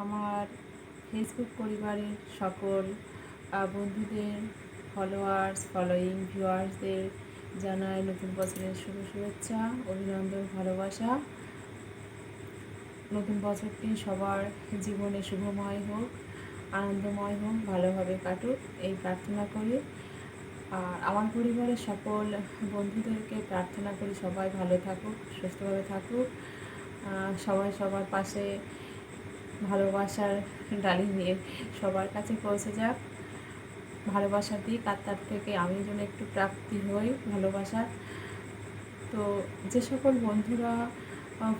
আমার ফেসবুক পরিবারের সকল বন্ধুদের ফলোয়ার্স ফলোয়িং ভিউয়ার্সদের জানাই নতুন বছরের শুভ শুভেচ্ছা, অভিনন্দন, ভালোবাসা। নতুন বছরটি সবার জীবনে শুভময় হোক, আনন্দময় হোক, ভালোভাবে কাটুক, এই প্রার্থনা করি। আর আমার পরিবারের সকল বন্ধুদেরকে প্রার্থনা করি সবাই ভালো থাকুক, সুস্থভাবে থাকুক। সবাই সবার পাশে ভালোবাসার ডালি নিয়ে সবার কাছে পৌঁছে যাক। ভালোবাসা দিক আর তার থেকে আমি যেন একটু প্রাপ্তি হই ভালোবাসার। তো যে সকল বন্ধুরা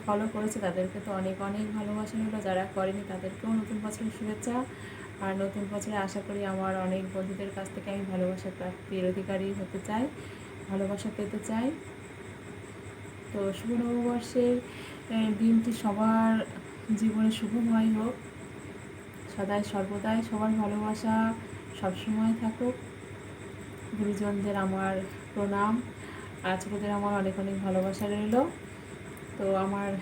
ফলো করেছে তাদেরকে তো অনেক অনেক ভালোবাসা হলো। যারা করেনি তাদেরকেও নতুন বছরের শুভেচ্ছা। আর নতুন বছরে আশা করি আমার অনেক বন্ধুদের কাছ থেকে আমি ভালোবাসা প্রাপ্তির অধিকারী হতে চাই, ভালোবাসা পেতে চাই। তো শুভ নববর্ষের দিনটি সবার জীবনে শুভময় হোক সদাই সর্বদাই সবার ভালোবাসা সবসময় থাকুক। গুরুজনদের আমার প্রণাম। আর ছোটোদের আমার অনেক অনেক ভালোবাসা রইল। তো আমার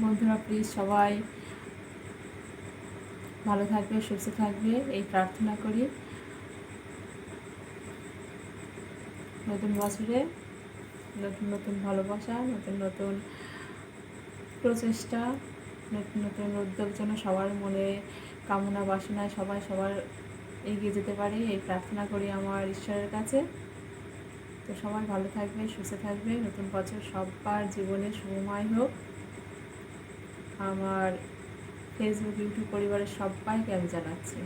বন্ধুরা প্লিজ সবাই ভালো থাকবে, সুস্থ থাকবে, এই প্রার্থনা করি। নতুন বছরে নতুন নতুন ভালোবাসা, নতুন নতুন প্রচেষ্টা। নতুন নতুন উদ্যোগ যেন সবার মনে কামনা বাসনায় সবাই সবার এগিয়ে যেতে পারে, এই প্রার্থনা করি আমার ঈশ্বরের কাছে। তো সবাই ভালো থাকবে, সুস্থ থাকবে, নতুন বছর সবার জীবনে শুভময় হোক। আমার ফেসবুক ইউটিউব পরিবারের সবাইকে আমি জানাচ্ছি।